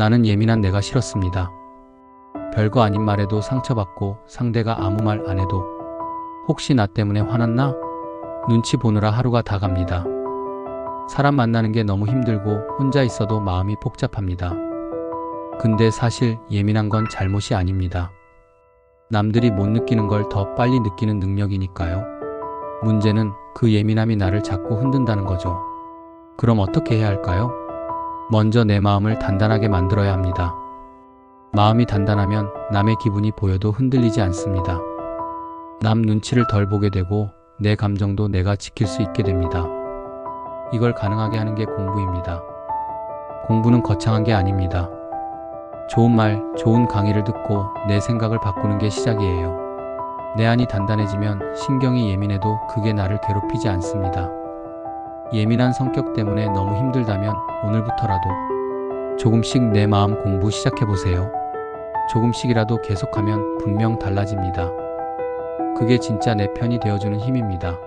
나는 예민한 내가 싫었습니다. 별거 아닌 말에도 상처받고 상대가 아무 말 안 해도 혹시 나 때문에 화났나? 눈치 보느라 하루가 다 갑니다. 사람 만나는 게 너무 힘들고 혼자 있어도 마음이 복잡합니다. 근데 사실 예민한 건 잘못이 아닙니다. 남들이 못 느끼는 걸 더 빨리 느끼는 능력이니까요. 문제는 그 예민함이 나를 자꾸 흔든다는 거죠. 그럼 어떻게 해야 할까요? 먼저 내 마음을 단단하게 만들어야 합니다. 마음이 단단하면 남의 기분이 보여도 흔들리지 않습니다. 남 눈치를 덜 보게 되고 내 감정도 내가 지킬 수 있게 됩니다. 이걸 가능하게 하는 게 공부입니다. 공부는 거창한 게 아닙니다. 좋은 말, 좋은 강의를 듣고 내 생각을 바꾸는 게 시작이에요. 내 안이 단단해지면 신경이 예민해도 그게 나를 괴롭히지 않습니다. 예민한 성격 때문에 너무 힘들다면 오늘부터라도 조금씩 내 마음 공부 시작해 보세요. 조금씩이라도 계속하면 분명 달라집니다. 그게 진짜 내 편이 되어주는 힘입니다.